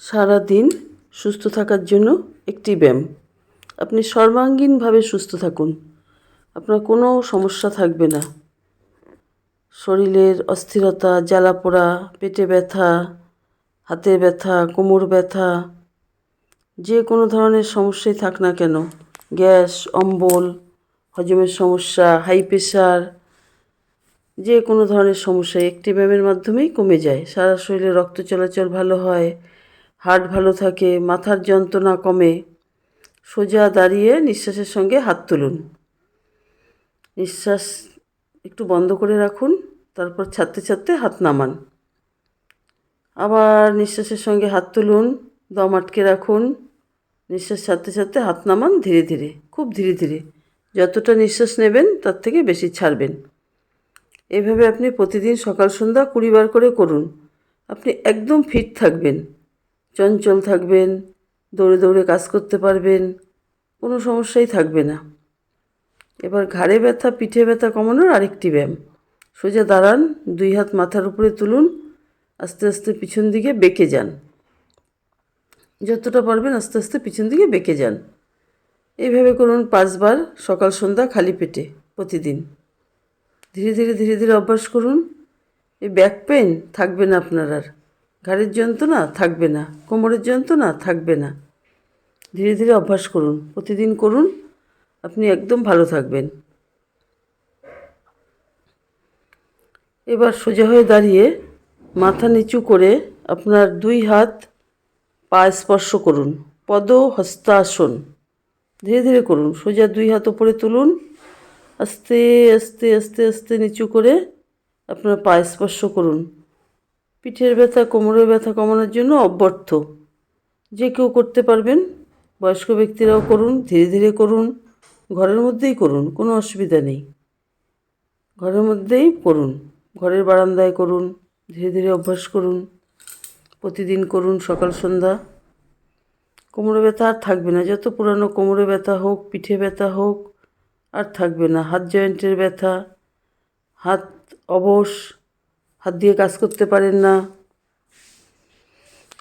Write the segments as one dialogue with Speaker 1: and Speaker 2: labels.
Speaker 1: সারা দিন সুস্থ থাকার জন্য একটি ব্যায়াম। আপনি সর্বাঙ্গীনভাবে সুস্থ থাকুন। আপনার কোনো সমস্যা থাকবে না। শরীরের অস্থিরতা জ্বালা পোড়া পেটে ব্যথা, হাতে ব্যথা, কোমর ব্যথা, যে কোনো ধরনের সমস্যাই থাক না কেন। গ্যাস, অম্বল, হজমের সমস্যা, হাই প্রেশার, যে কোনো ধরনের সমস্যা একটি ব্যায়ামের মাধ্যমেই কমে যায়। সারা শরীরে রক্ত চলাচল ভালো হয় হার্ট ভালো থাকে, মাথার যন্ত্রণা কমে, সোজা দাঁড়িয়ে নিঃশ্বাসের সঙ্গে হাত তুলুন। নিঃশ্বাস একটু বন্ধ করে রাখুন, তারপর ছাড়তে ছাড়তে হাত নামান। আবার নিঃশ্বাসের সঙ্গে হাত তুলুন, দম আটকে রাখুন। নিঃশ্বাস ছাড়তে ছাড়তে হাত নামান ধীরে ধীরে, খুব ধীরে ধীরে। যতটা নিঃশ্বাস নেবেন, তার থেকে বেশি ছাড়বেন। এভাবে আপনি প্রতিদিন সকাল, সন্ধ্যা কুড়ি বার করে করুন। আপনি একদম ফিট থাকবেন। চঞ্চল থাকবেন, দৌড়ে দৌড়ে কাজ করতে পারবেন, কোনো সমস্যাই থাকবে না। এবার ঘাড়ে ব্যথা, পিঠে ব্যথা কমানোর আরেকটি ব্যায়াম। সোজা দাঁড়ান, দুই হাত মাথার উপরে তুলুন, আস্তে আস্তে পিছন দিকে বেঁকে যান। যতটা পারবেন আস্তে আস্তে পিছন দিকে বেঁকে যান। এইভাবে করুন পাঁচবার, সকাল, সন্ধ্যা, খালি পেটে, প্রতিদিন। ধীরে ধীরে ধীরে ধীরে অভ্যাস করুন। এই ব্যাক পেন থাকবে না আপনার আর। ঘাড়ের যন্ত্রণা থাকবে না, কোমরের যন্ত্রণা থাকবে না। ধীরে ধীরে অভ্যাস করুন, প্রতিদিন করুন, আপনি একদম ভালো থাকবেন। এবার সোজা হয়ে দাঁড়িয়ে মাথা নিচু করে আপনার দুই হাত পা স্পর্শ করুন পদ হস্তাসন ধীরে ধীরে করুন, সোজা দুই হাত উপরে তুলুন, আস্তে আস্তে আস্তে আস্তে নিচু করে আপনার পা স্পর্শ করুন। পিঠের ব্যথা, কোমরের ব্যথা কমানোর জন্য অব্যর্থ যে কেউ করতে পারবেন, বয়স্ক ব্যক্তিরাও করুন, ধীরে ধীরে করুন, ঘরের মধ্যেই করুন, কোনো অসুবিধা নেই। ঘরের মধ্যেই করুন, ঘরের বারান্দায় করুন, ধীরে ধীরে অভ্যাস করুন, প্রতিদিন করুন সকাল, সন্ধ্যা। কোমরে ব্যথা আর থাকবে না, যত পুরানো কোমরে ব্যথা হোক, পিঠে ব্যথা হোক, আর থাকবে না। হাত জয়েন্টের ব্যথা, হাত অবশ হাত দিয়ে কাজ করতে পারেন না।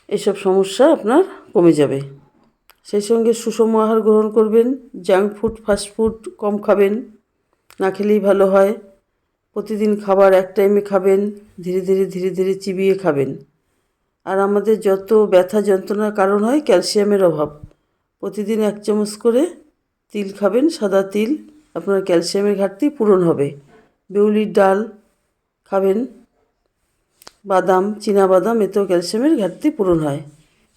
Speaker 1: এসব সমস্যা আপনার কমে যাবে। সেই সঙ্গে সুষম আহার গ্রহণ করবেন জাঙ্ক ফুড ফাস্ট ফুড কম খাবেন, না খেলেই ভালো হয়। প্রতিদিন খাবার এক টাইমে খাবেন, ধীরে ধীরে ধীরে ধীরে চিবিয়ে খাবেন। আর আমাদের যত ব্যথা যন্ত্রণার কারণ হয়, ক্যালসিয়ামের অভাব। প্রতিদিন এক চামচ করে তিল খাবেন, সাদা তিল। আপনার ক্যালসিয়ামের ঘাটতি পূরণ হবে। বিউলির ডাল খাবেন বাদাম বাদাম এতেও ক্যালসিয়ামের ঘাটতি পূরণ হয়।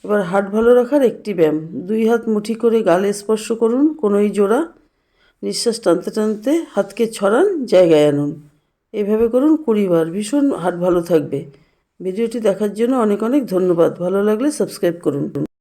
Speaker 1: এবার হাট ভালো রাখার একটি ব্যায়াম। দুই হাত মুঠি করে গালে স্পর্শ করুন, কোনোই জোড়া নিঃশ্বাস টানতে টানতে হাতকে ছড়ান, জায়গায় আনুন। এভাবে করুন কুড়িবার। ভীষণ হাট ভালো থাকবে। ভিডিওটি দেখার জন্য অনেক অনেক ধন্যবাদ। ভালো লাগলে সাবস্ক্রাইব করুন।